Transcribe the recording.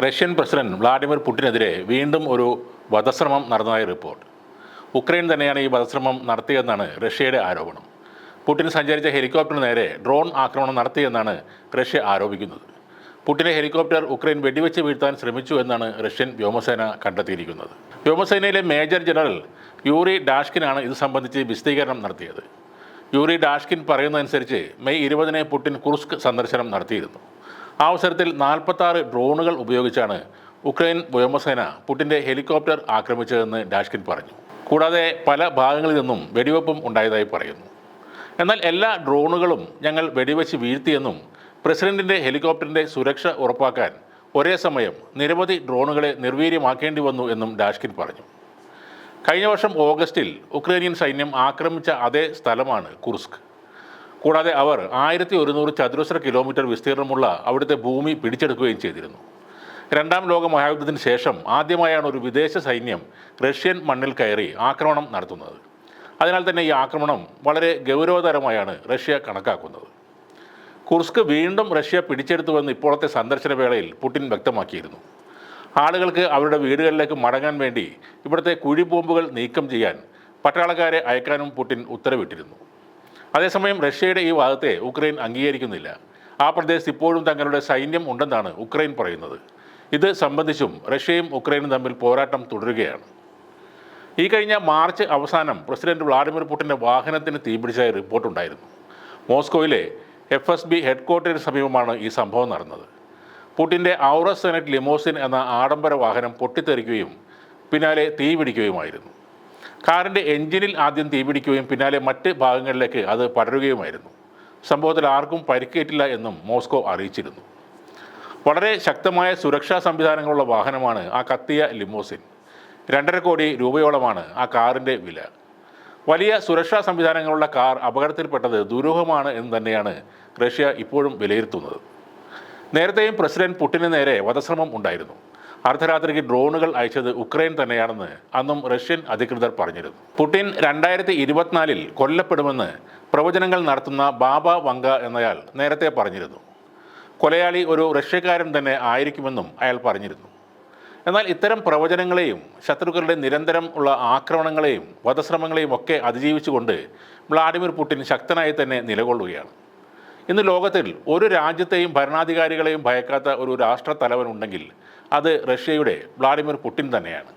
Russian president Vladimir പുടിനെതിരെ വീണ്ടും ഒരു വധശ്രമം നടന്നതായി റിപ്പോർട്ട്. ഉക്രൈൻ തന്നെയാണ് ഈ വധശ്രമം നടത്തിയതെന്നാണ് റഷ്യയുടെ ആരോപണം. പുടിൻ സഞ്ചരിച്ച ഹെലികോപ്റ്ററിന് നേരെ ഡ്രോൺ ആക്രമണം നടത്തിയെന്നാണ് റഷ്യ ആരോപിക്കുന്നത്. പുടിനെ ഹെലികോപ്റ്റർ ഉക്രൈൻ വെടിവെച്ച് വീഴ്ത്താൻ ശ്രമിച്ചു എന്നാണ് റഷ്യൻ വ്യോമസേന കണ്ടെത്തിയിരിക്കുന്നത്. വ്യോമസേനയിലെ മേജർ ജനറൽ യൂറി ഡാഷ്കിനാണ് ഇത് സംബന്ധിച്ച് വിശദീകരണം നടത്തിയത്. യൂറി ഡാഷ്കിൻ പറയുന്നതനുസരിച്ച് മെയ് ഇരുപതിന് പുടിൻ കുർസ്ക് സന്ദർശനം നടത്തിയിരുന്നു. ആ അവസരത്തിൽ നാൽപ്പത്താറ് ഡ്രോണുകൾ ഉപയോഗിച്ചാണ് ഉക്രൈൻ വ്യോമസേന പുടിന്റെ ഹെലികോപ്റ്റർ ആക്രമിച്ചതെന്ന് ഡാഷ്കിൻ പറഞ്ഞു. കൂടാതെ പല ഭാഗങ്ങളിൽ നിന്നും വെടിവെപ്പും ഉണ്ടായതായി പറയുന്നു. എന്നാൽ എല്ലാ ഡ്രോണുകളും ഞങ്ങൾ വെടിവെച്ച് വീഴ്ത്തിയെന്നും പ്രസിഡന്റിന്റെ ഹെലികോപ്റ്ററിന്റെ സുരക്ഷ ഉറപ്പാക്കാൻ ഒരേ സമയം നിരവധി ഡ്രോണുകളെ നിർവീര്യമാക്കേണ്ടി വന്നു എന്നും ഡാഷ്കിൻ പറഞ്ഞു. കഴിഞ്ഞ വർഷം ഓഗസ്റ്റിൽ ഉക്രൈനിയൻ സൈന്യം ആക്രമിച്ച അതേ സ്ഥലമാണ് കുർസ്ക്. കൂടാതെ അവർ ആയിരത്തി ഒരുന്നൂറ് ചതുരശ്ര കിലോമീറ്റർ വിസ്തീർണമുള്ള അവിടുത്തെ ഭൂമി പിടിച്ചെടുക്കുകയും ചെയ്തിരുന്നു. രണ്ടാം ലോക മഹായുദ്ധത്തിന് ശേഷം ആദ്യമായാണ് ഒരു വിദേശ സൈന്യം റഷ്യൻ മണ്ണിൽ കയറി ആക്രമണം നടത്തുന്നത്. അതിനാൽ തന്നെ ഈ ആക്രമണം വളരെ ഗൗരവതരമായാണ് റഷ്യ കണക്കാക്കുന്നത്. കുർസ്ക് വീണ്ടും റഷ്യ പിടിച്ചെടുത്തുവെന്ന് ഇപ്പോഴത്തെ സന്ദർശന വേളയിൽ പുടിൻ വ്യക്തമാക്കിയിരുന്നു. ആളുകൾക്ക് അവരുടെ വീടുകളിലേക്ക് മടങ്ങാൻ വേണ്ടി ഇവിടുത്തെ കുഴിബോംബുകൾ നീക്കം ചെയ്യാൻ പട്ടാളക്കാരെ അയക്കാനും പുടിൻ ഉത്തരവിട്ടിരുന്നു. അതേസമയം റഷ്യയുടെ ഈ വാദത്തെ ഉക്രൈൻ അംഗീകരിക്കുന്നില്ല. ആ പ്രദേശത്ത് ഇപ്പോഴും തങ്ങളുടെ സൈന്യം ഉണ്ടെന്നാണ് ഉക്രൈൻ പറയുന്നത്. ഇത് സംബന്ധിച്ചും റഷ്യയും ഉക്രൈനും തമ്മിൽ പോരാട്ടം തുടരുകയാണ്. ഈ കഴിഞ്ഞ മാർച്ച് അവസാനം പ്രസിഡന്റ് വ്ളാഡിമിർ പുടിന്റെ വാഹനത്തിന് തീപിടിച്ചതായി റിപ്പോർട്ടുണ്ടായിരുന്നു. മോസ്കോയിലെ എഫ് എസ് ബി ഹെഡ്ക്വാർട്ടേഴ്സിന് സമീപമാണ് ഈ സംഭവം നടന്നത്. പുടിന്റെ ഔറസ് സെനറ്റ് ലിമോസിൻ എന്ന ആഡംബര വാഹനം പൊട്ടിത്തെറിക്കുകയും പിന്നാലെ തീപിടിക്കുകയുമായിരുന്നു. കാറിന്റെ എഞ്ചിനിൽ ആദ്യം തീപിടിക്കുകയും പിന്നാലെ മറ്റ് ഭാഗങ്ങളിലേക്ക് അത് പടരുകയുമായിരുന്നു. സംഭവത്തിൽ ആർക്കും പരിക്കേറ്റില്ല എന്നും മോസ്കോ അറിയിച്ചിരുന്നു. വളരെ ശക്തമായ സുരക്ഷാ സംവിധാനങ്ങളുള്ള വാഹനമാണ് ആ കത്തിയ ലിമോസിൻ. രണ്ടര കോടി രൂപയോളമാണ് ആ കാറിന്റെ വില. വലിയ സുരക്ഷാ സംവിധാനങ്ങളുള്ള കാർ അപകടത്തിൽപ്പെട്ടത് ദുരൂഹമാണ് എന്ന് തന്നെയാണ് റഷ്യ ഇപ്പോഴും വിലയിരുത്തുന്നത്. നേരത്തെയും പ്രസിഡന്റ് പുടിന് നേരെ വധശ്രമം ഉണ്ടായിരുന്നു. അർദ്ധരാത്രിക്ക് ഡ്രോണുകൾ അയച്ചത് ഉക്രൈൻ തന്നെയാണെന്ന് അന്നും റഷ്യൻ അധികൃതർ പറഞ്ഞിരുന്നു. പുടിൻ രണ്ടായിരത്തി ഇരുപത്തിനാലിൽ കൊല്ലപ്പെടുമെന്ന് പ്രവചനങ്ങൾ നടത്തുന്ന ബാബ വങ്ക എന്നയാൾ നേരത്തെ പറഞ്ഞിരുന്നു. കൊലയാളി ഒരു റഷ്യക്കാരൻ തന്നെ ആയിരിക്കുമെന്നും അയാൾ പറഞ്ഞിരുന്നു. എന്നാൽ ഇത്തരം പ്രവചനങ്ങളെയും ശത്രുക്കളുടെ നിരന്തരം ഉള്ള ആക്രമണങ്ങളെയും വധശ്രമങ്ങളെയും ഒക്കെ അതിജീവിച്ചുകൊണ്ട് വ്ളാഡിമിർ പുടിൻ ശക്തനായി തന്നെ നിലകൊള്ളുകയാണ്. ഇന്ന് ലോകത്തിൽ ഒരു രാജ്യത്തെയും ഭരണാധികാരികളെയും ഭയക്കാത്ത ഒരു രാഷ്ട്ര തലവൻ ഉണ്ടെങ്കിൽ അത് റഷ്യയുടെ വ്ളാഡിമിർ പുടിൻ തന്നെയാണ്.